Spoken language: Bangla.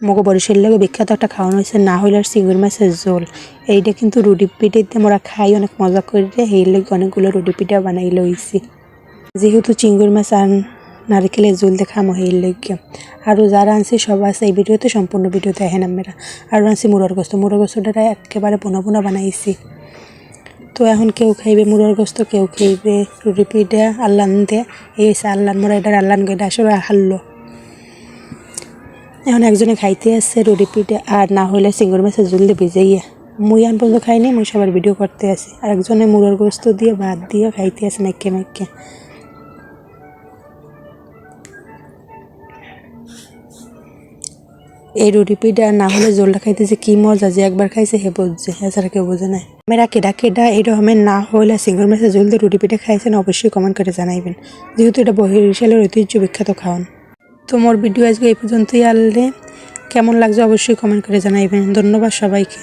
মগো বরিশাল লাগে বিখ্যাত একটা খাওয়ানো হয়েছে, না হইলে আর চিংড়ি মাছের ঝোল। এইটা কিন্তু রুটি পিঠেতে আমরা খাই, অনেক মজা করে এই লেগে অনেকগুলো রুটি পিঠা বানাই লইছি যেহেতু চিংড়ি মাছ আর নারকেলের ঝোল দেখামো এই লেগে। আরও যারা আনছি, সব আছে এই ভিডিওতে, সম্পূর্ণ ভিডিও দেখেন আমরা আরও আনছি মুরার গোস্ত মুরার গোস্তটা একেবারে বোনা বোনা বানাইছি। তো এখন কেউ খাইবে মুরার গোস্ত, কেউ খাইবে রুটি পিঠা আল্লান দে এই হচ্ছে আল্লান মোরা, এটার আল্লান গেটা আসলে হারলো এখন একজনে খাইতে আসছে রুটি পিঠে, আর না হলে চিংড়ি মাছের ঝোল দিয়ে ভিজাইয়া। মুই আন পর্যন্ত খাইনি, মুই সবার ভিডিও করতে আসি আর একজনে মুড়োর গোস্ত দিয়ে ভাত দিয়ে খাইতে আসে মেকে মেকে এই রুটি পিঠা না হলে জলটা খাইতে যে কি মজা যে একবার খাইছে হে বুঝছে, এছাড়া কেউ বোঝে নাই মেরা কেডা কেডা এরকমের না হলে সিঙ্গল মাছের ঝোল দিয়ে রুটি পিঠা খাইছেন অবশ্যই কমেন্ট করে জানাইবেন। যেহেতু এটা বহির্বিশালের ঐতিহ্য বিখ্যাত খাওয়ান। তো মোর ভিডিও আজকে এই পর্যন্তই আনলে কেমন লাগছে অবশ্যই কমেন্ট করে জানাইবেন। ধন্যবাদ সবাইকে।